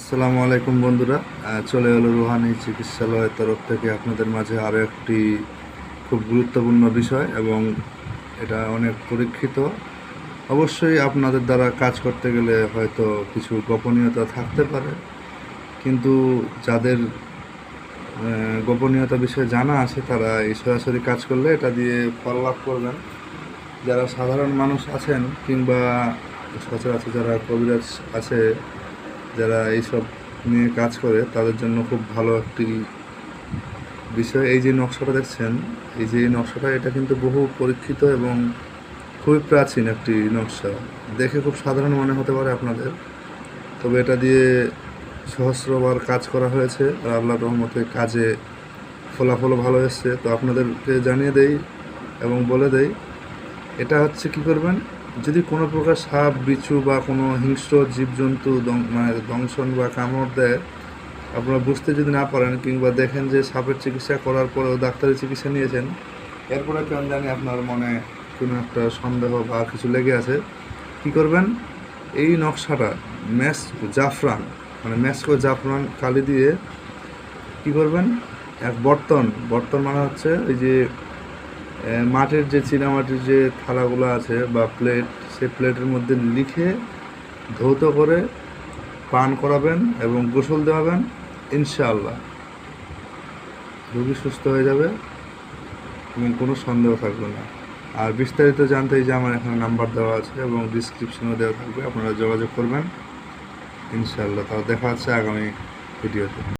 আসসালামু আলাইকুম বন্ধুরা। চলে এলো রুহানি চিকিৎসালয়ের তরফ থেকে আপনাদের মাঝে আরও একটি খুব গুরুত্বপূর্ণ বিষয় এবং এটা অনেক পরীক্ষিত। অবশ্যই আপনাদের দ্বারা কাজ করতে গেলে হয়তো কিছু গোপনীয়তা থাকতে পারে, কিন্তু যাদের গোপনীয়তা বিষয়ে জানা আছে, তারা এই সরাসরি কাজ করলে এটা দিয়ে ফল লাভ করবেন। যারা সাধারণ মানুষ আছেন কিংবা সচরাচর যারা কবিরাজ আছে যারা এইসব নিয়ে কাজ করে, তাদের জন্য খুব ভালো একটি বিষয়। এই যে নকশাটা দেখছেন, এই যে নকশাটা, এটা কিন্তু বহু পরীক্ষিত এবং খুবই প্রাচীন একটি নকশা। দেখে খুব সাধারণ মনে হতে পারে আপনাদের। তবে এটা দিয়ে সহস্রবার কাজ করা হয়েছে আর আল্লাহ রহমতে কাজে ফলাফলও ভালো এসছে। তো আপনাদেরকে জানিয়ে দেই এবং বলে দেই, এটা হচ্ছে কি করবেন? যদি কোনো প্রকার সাপ, বিচ্ছু বা কোনো হিংস্র জীবজন্তু মানে দংশন বা কামড় দেয়, আপনারা বুঝতে যদি না পারেন কিংবা দেখেন যে সাপের চিকিৎসা করার পরেও ডাক্তারের চিকিৎসা নিয়েছেন, এরপরে কেন জানি আপনার মনে কোনো একটা সন্দেহ বা কিছু লেগে আছে, কি করবেন? এই নকশাটা ম্যাস জাফরান মানে ম্যাসকো জাফরান কালি দিয়ে কি করবেন? এক বর্তন বর্তন মানে হচ্ছে ওই যে মাটির যে চীনামাটির যে থালাগুলো আছে বা প্লেট সেই প্লেটের মধ্যে লিখে ধৌত করে পান করাবেন এবং গোসল দেওয়াবেন, ইনশাআল্লাহ। রোগী সুস্থ হয়ে যাবে এবং কোনো সন্দেহ থাকবে না। আর বিস্তারিত জানতে যে আমার এখানে নাম্বার দেওয়া আছে এবং ডিসক্রিপশনও দেওয়া থাকবে, আপনারা যোগাযোগ করবেন, ইনশাআল্লাহ। তাহলে দেখা হচ্ছে আগামী ভিডিওতে